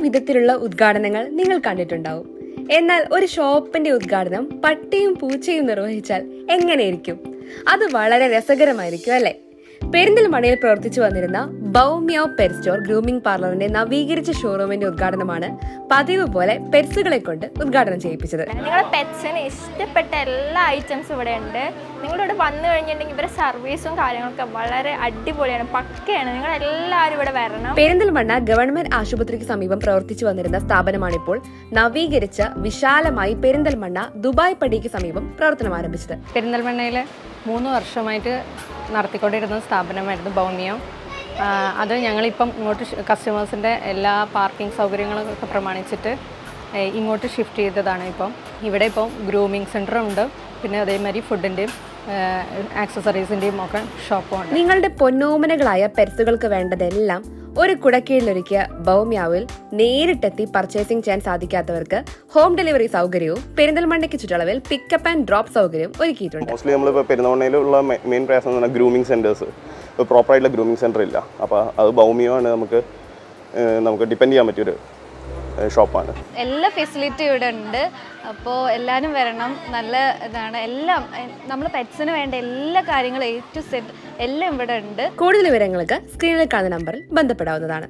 വിധത്തിലുള്ള ഉദ്ഘാടനങ്ങൾ നിങ്ങൾ കണ്ടിട്ടുണ്ടാവും. എന്നാൽ ഒരു ഷോപ്പിന്റെ ഉദ്ഘാടനം പട്ടിയും പൂച്ചയും നിർവഹിച്ചാൽ എങ്ങനെയിരിക്കും? അത് വളരെ രസകരമായിരിക്കും അല്ലെ? പെരിന്തൽമണയിൽ പ്രവർത്തിച്ചു വന്നിരുന്ന ബൗമ്യാവ് പെർസ്റ്റോർ സ്റ്റോർ ഗ്രൂമിംഗ് പാർലറിന്റെ നവീകരിച്ച ഷോറൂമിന്റെ ഉദ്ഘാടനമാണ് പതിവ് പോലെ പെറ്റ്സുകളെ കൊണ്ട് ഉദ്ഘാടനം ചെയ്യിപ്പിച്ചത്. നിങ്ങളുടെ പെറ്റ്സിന് ഇഷ്ടപ്പെട്ട എല്ലാ ഐറ്റംസ് ഇവിടെ ഉണ്ട്. നിങ്ങളിവിടെ വന്നു കഴിഞ്ഞിട്ടുണ്ടെങ്കിൽ ഇവരുടെ സർവീസും കാര്യങ്ങളൊക്കെ വളരെ അടിപൊളിയാണ് പക്കയാണ്. നിങ്ങൾ എല്ലാവരും ഇവിടെ വരണം. പെരിന്തൽമണ്ണ ഗവൺമെന്റ് ആശുപത്രിക്ക് സമീപം പ്രവർത്തിച്ചു വന്നിരുന്ന സ്ഥാപനമാണിപ്പോൾ നവീകരിച്ച വിശാലമായി പെരിന്തൽമണ്ണ ദുബായ് പടിക്ക് സമീപം പ്രവർത്തനം ആരംഭിച്ചത്. പെരിന്തൽമണ്ണയിൽ മൂന്ന് വർഷമായിട്ട് നടത്തിക്കൊണ്ടിരുന്ന സ്ഥാപനമായിരുന്നു ഭൗമിയം ആ, അത് ഞങ്ങളിപ്പം ഇങ്ങോട്ട് കസ്റ്റമേഴ്സിന്റെ എല്ലാ പാർക്കിംഗ് സൗകര്യങ്ങളൊക്കെ പ്രമാണിച്ചിട്ട് ഇങ്ങോട്ട് ഷിഫ്റ്റ് ചെയ്തതാണ് ഇപ്പം. ഇവിടെ ഇപ്പം ഗ്രൂമിങ് സെന്ററും ഉണ്ട് പിന്നെ അതേമാതിരി ഫുഡിന്റെയും ആക്സസറീസിന്റെയും ഒക്കെ ഷോപ്പും ഉണ്ട് നിങ്ങളുടെ പൊന്നോമനകളായ പെരുത്തുകൾക്ക് വേണ്ടതെല്ലാം ഒരു കുടക്കീഴിലൊരുക്കിയ ബൗമ്യാവിൽ നേരിട്ടെത്തി പർച്ചേസിംഗ് ചെയ്യാൻ സാധിക്കാത്തവർക്ക് ഹോം ഡെലിവറി സൗകര്യവും പെരിന്തൽമണ്ണയ്ക്ക് ചുറ്റളവിൽ പിക്കപ്പ് ആൻഡ് ഡ്രോപ്പ് സൗകര്യവും ഒരുക്കിയിട്ടുണ്ട്. മോസ്റ്റ്ലി നമ്മളിപ്പോൾ പെരുന്തൽമണ്ണയിലുള്ള മെയിൻ പ്രയാസം എന്ന് പറഞ്ഞാൽ ഗ്രൂമിങ് സെന്റേഴ്സ് ഇപ്പോൾ പ്രോപ്പറായിട്ടുള്ള ഗ്രൂമിങ് സെന്റർ ഇല്ല. അപ്പോൾ അത് ഭൗമിയോ ആണ് നമുക്ക് നമുക്ക് ഡിപ്പെൻഡ് ചെയ്യാൻ പറ്റിയൊരു ഷോപ്പാണ് എല്ലാ ഫെസിലിറ്റി ഇവിടെ ഉണ്ട്. അപ്പോൾ എല്ലാവരും വരണം. നല്ല ഇതാണ്. എല്ലാം നമ്മൾ പെറ്റ്സിന് വേണ്ട എല്ലാ കാര്യങ്ങളും എ ടു സെറ്റ് എല്ലാം ഇവിടെ ഉണ്ട്. കൂടുതൽ വിവരങ്ങൾക്ക് സ്ക്രീനിൽ കാണുന്ന നമ്പറിൽ ബന്ധപ്പെടാവുന്നതാണ്.